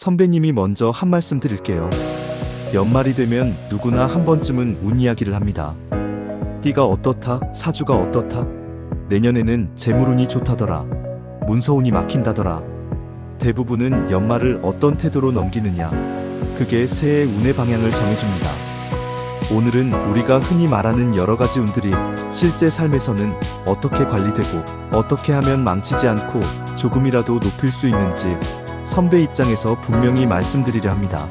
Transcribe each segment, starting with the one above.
선배님이 먼저 한 말씀 드릴게요. 연말이 되면 누구나 한 번쯤은 운 이야기를 합니다. 띠가 어떻다, 사주가 어떻다, 내년에는 재물운이 좋다더라, 문서운이 막힌다더라. 대부분은 연말을 어떤 태도로 넘기느냐, 그게 새해 운의 방향을 정해줍니다. 오늘은 우리가 흔히 말하는 여러 가지 운들이 실제 삶에서는 어떻게 관리되고 어떻게 하면 망치지 않고 조금이라도 높일 수 있는지 선배 입장에서 분명히 말씀드리려 합니다.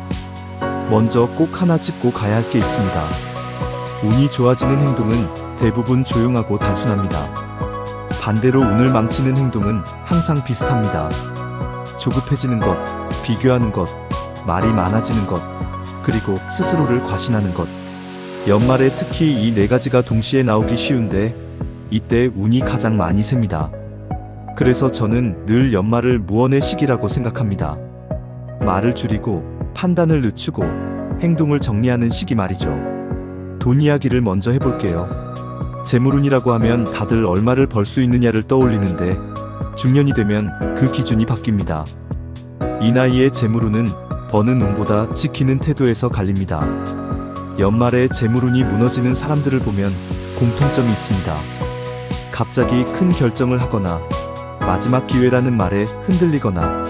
먼저 꼭 하나 짚고 가야 할 게 있습니다. 운이 좋아지는 행동은 대부분 조용하고 단순합니다. 반대로 운을 망치는 행동은 항상 비슷합니다. 조급해지는 것, 비교하는 것, 말이 많아지는 것, 그리고 스스로를 과신하는 것. 연말에 특히 이 네 가지가 동시에 나오기 쉬운데 이때 운이 가장 많이 셉니다. 그래서 저는 늘 연말을 무언의 시기라고 생각합니다. 말을 줄이고 판단을 늦추고 행동을 정리하는 시기 말이죠. 돈 이야기를 먼저 해볼게요. 재물운이라고 하면 다들 얼마를 벌 수 있느냐를 떠올리는데 중년이 되면 그 기준이 바뀝니다. 이 나이에 재물운은 버는 운보다 지키는 태도에서 갈립니다. 연말에 재물운이 무너지는 사람들을 보면 공통점이 있습니다. 갑자기 큰 결정을 하거나 마지막 기회라는 말에 흔들리거나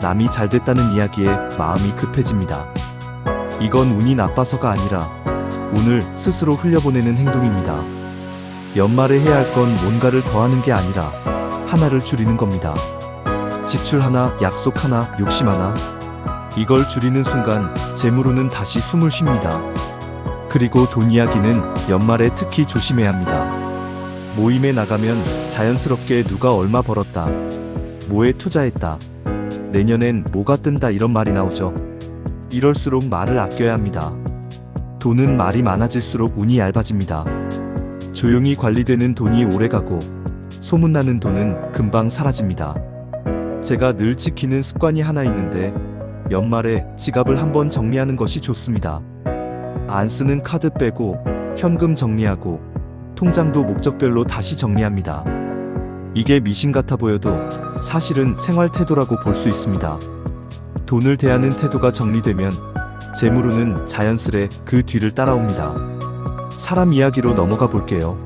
남이 잘 됐다는 이야기에 마음이 급해집니다. 이건 운이 나빠서가 아니라 운을 스스로 흘려보내는 행동입니다. 연말에 해야 할 건 뭔가를 더하는 게 아니라 하나를 줄이는 겁니다. 지출 하나, 약속 하나, 욕심 하나. 이걸 줄이는 순간 재물운은 다시 숨을 쉽니다. 그리고 돈 이야기는 연말에 특히 조심해야 합니다. 모임에 나가면 자연스럽게 누가 얼마 벌었다. 뭐에 투자했다. 내년엔 뭐가 뜬다 이런 말이 나오죠. 이럴수록 말을 아껴야 합니다. 돈은 말이 많아질수록 운이 얇아집니다. 조용히 관리되는 돈이 오래가고 소문나는 돈은 금방 사라집니다. 제가 늘 지키는 습관이 하나 있는데 연말에 지갑을 한번 정리하는 것이 좋습니다. 안 쓰는 카드 빼고 현금 정리하고 통장도 목적별로 다시 정리합니다. 이게 미신 같아 보여도 사실은 생활 태도라고 볼 수 있습니다. 돈을 대하는 태도가 정리되면 재물운은 자연스레 그 뒤를 따라옵니다. 사람 이야기로 넘어가 볼게요.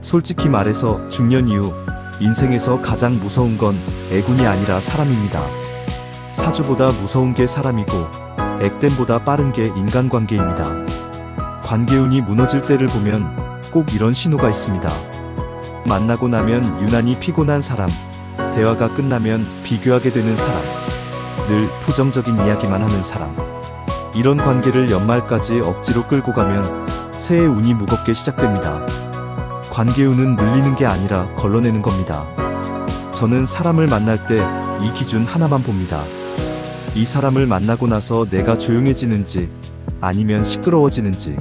솔직히 말해서 중년 이후 인생에서 가장 무서운 건 애군이 아니라 사람입니다. 사주보다 무서운 게 사람이고 액땜보다 빠른 게 인간관계입니다. 관계운이 무너질 때를 보면 꼭 이런 신호가 있습니다. 만나고 나면 유난히 피곤한 사람, 대화가 끝나면 비교하게 되는 사람, 늘 부정적인 이야기만 하는 사람. 이런 관계를 연말까지 억지로 끌고 가면 새해 운이 무겁게 시작됩니다. 관계운은 늘리는 게 아니라 걸러내는 겁니다. 저는 사람을 만날 때 이 기준 하나만 봅니다. 이 사람을 만나고 나서 내가 조용해지는지 아니면 시끄러워지는지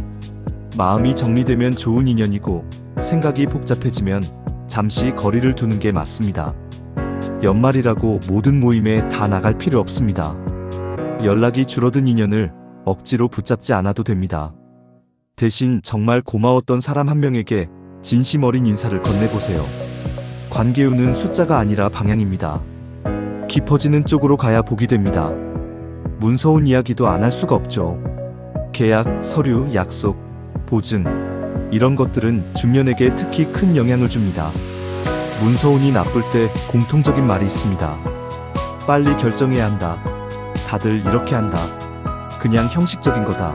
마음이 정리되면 좋은 인연이고 생각이 복잡해지면 잠시 거리를 두는 게 맞습니다. 연말이라고 모든 모임에 다 나갈 필요 없습니다. 연락이 줄어든 인연을 억지로 붙잡지 않아도 됩니다. 대신 정말 고마웠던 사람 한 명에게 진심 어린 인사를 건네보세요. 관계운은 숫자가 아니라 방향입니다. 깊어지는 쪽으로 가야 복이 됩니다. 문서운 이야기도 안 할 수가 없죠. 계약, 서류, 약속, 보증, 이런 것들은 중년에게 특히 큰 영향을 줍니다. 문서운이 나쁠 때 공통적인 말이 있습니다. 빨리 결정해야 한다. 다들 이렇게 한다. 그냥 형식적인 거다.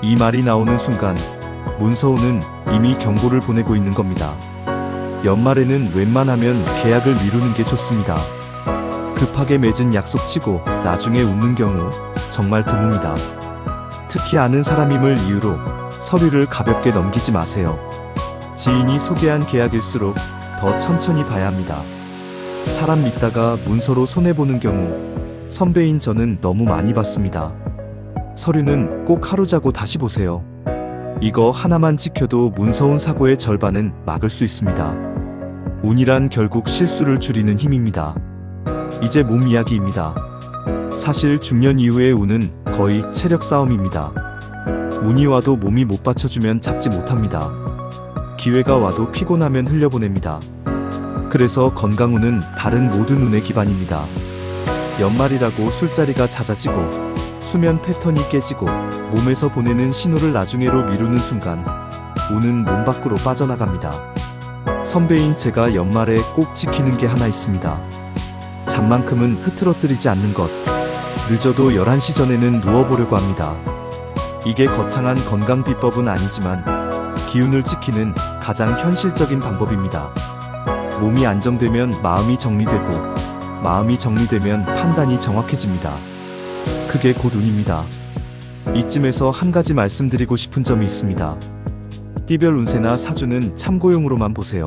이 말이 나오는 순간 문서운은 이미 경고를 보내고 있는 겁니다. 연말에는 웬만하면 계약을 미루는 게 좋습니다. 급하게 맺은 약속치고 나중에 웃는 경우 정말 드뭅니다. 특히 아는 사람임을 이유로 서류를 가볍게 넘기지 마세요. 지인이 소개한 계약일수록 더 천천히 봐야 합니다. 사람 믿다가 문서로 손해보는 경우 선배인 저는 너무 많이 봤습니다. 서류는 꼭 하루 자고 다시 보세요. 이거 하나만 지켜도 문서운 사고의 절반은 막을 수 있습니다. 운이란 결국 실수를 줄이는 힘입니다. 이제 몸 이야기입니다. 사실 중년 이후의 운은 거의 체력 싸움입니다. 운이 와도 몸이 못 받쳐주면 잡지 못합니다. 기회가 와도 피곤하면 흘려보냅니다. 그래서 건강운은 다른 모든 운의 기반입니다. 연말이라고 술자리가 잦아지고 수면 패턴이 깨지고 몸에서 보내는 신호를 나중에로 미루는 순간 우는 몸 밖으로 빠져나갑니다. 선배인 제가 연말에 꼭 지키는 게 하나 있습니다. 잠만큼은 흐트러뜨리지 않는 것. 늦어도 11시 전에는 누워보려고 합니다. 이게 거창한 건강 비법은 아니지만 기운을 지키는 가장 현실적인 방법입니다. 몸이 안정되면 마음이 정리되고 마음이 정리되면 판단이 정확해집니다. 그게 곧 운입니다. 이쯤에서 한 가지 말씀드리고 싶은 점이 있습니다. 띠별 운세나 사주는 참고용으로만 보세요.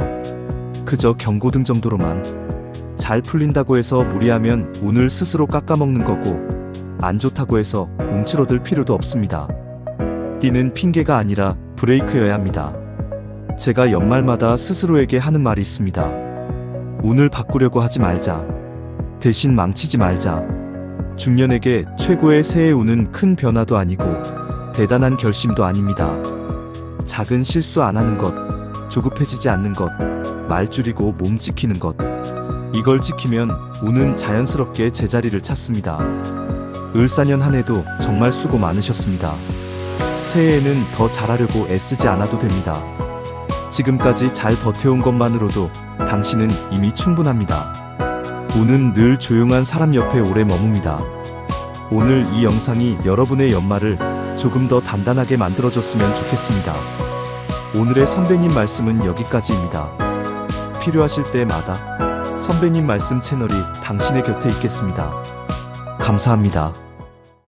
그저 경고등 정도로만. 잘 풀린다고 해서 무리하면 운을 스스로 깎아먹는 거고, 안 좋다고 해서 움츠러들 필요도 없습니다. 띠는 핑계가 아니라 브레이크여야 합니다. 제가 연말마다 스스로에게 하는 말이 있습니다. 운을 바꾸려고 하지 말자. 대신 망치지 말자. 중년에게 최고의 새해 운은 큰 변화도 아니고 대단한 결심도 아닙니다. 작은 실수 안 하는 것, 조급해지지 않는 것, 말 줄이고 몸 지키는 것. 이걸 지키면 운은 자연스럽게 제자리를 찾습니다. 을사년 한 해도 정말 수고 많으셨습니다. 새해에는 더 잘하려고 애쓰지 않아도 됩니다. 지금까지 잘 버텨온 것만으로도 당신은 이미 충분합니다. 운은 늘 조용한 사람 옆에 오래 머뭅니다. 오늘 이 영상이 여러분의 연말을 조금 더 단단하게 만들어줬으면 좋겠습니다. 오늘의 선배님 말씀은 여기까지입니다. 필요하실 때마다 선배님 말씀 채널이 당신의 곁에 있겠습니다. 감사합니다.